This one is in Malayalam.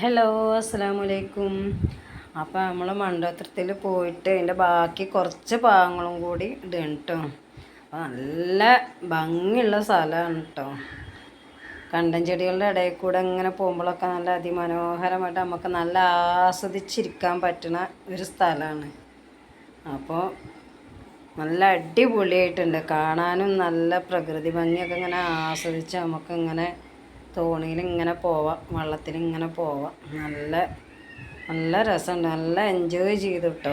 ഹലോ അസ്സാമലൈക്കും അപ്പോൾ നമ്മൾ മണ്ഡോത്രത്തിൽ പോയിട്ട് അതിന്റെ ബാക്കി കുറച്ച് ഭാഗങ്ങളും കൂടി ഇടുകയാണ് കേട്ടോ അപ്പോൾ നല്ല ഭംഗിയുള്ള സ്ഥലമാണ് കേട്ടോ കണ്ടൻ ചെടികളുടെ ഇടയിൽ കൂടെ ഇങ്ങനെ പോകുമ്പോഴൊക്കെ നല്ല അതിമനോഹരമായിട്ട് നമുക്ക് നല്ല ആസ്വദിച്ചിരിക്കാൻ പറ്റുന്ന ഒരു സ്ഥലമാണ് അപ്പോൾ നല്ല അടിപൊളിയായിട്ടുണ്ട്. കാണാനും നല്ല പ്രകൃതി ഭംഗിയൊക്കെ ഇങ്ങനെ ആസ്വദിച്ച് നമുക്ക് ഇങ്ങനെ തോണിയിൽ ഇങ്ങനെ പോവാം വള്ളത്തിൽ ഇങ്ങനെ പോവാം. നല്ല നല്ല രസമുണ്ട്. നല്ല എൻജോയ് ചെയ്തു കേട്ടോ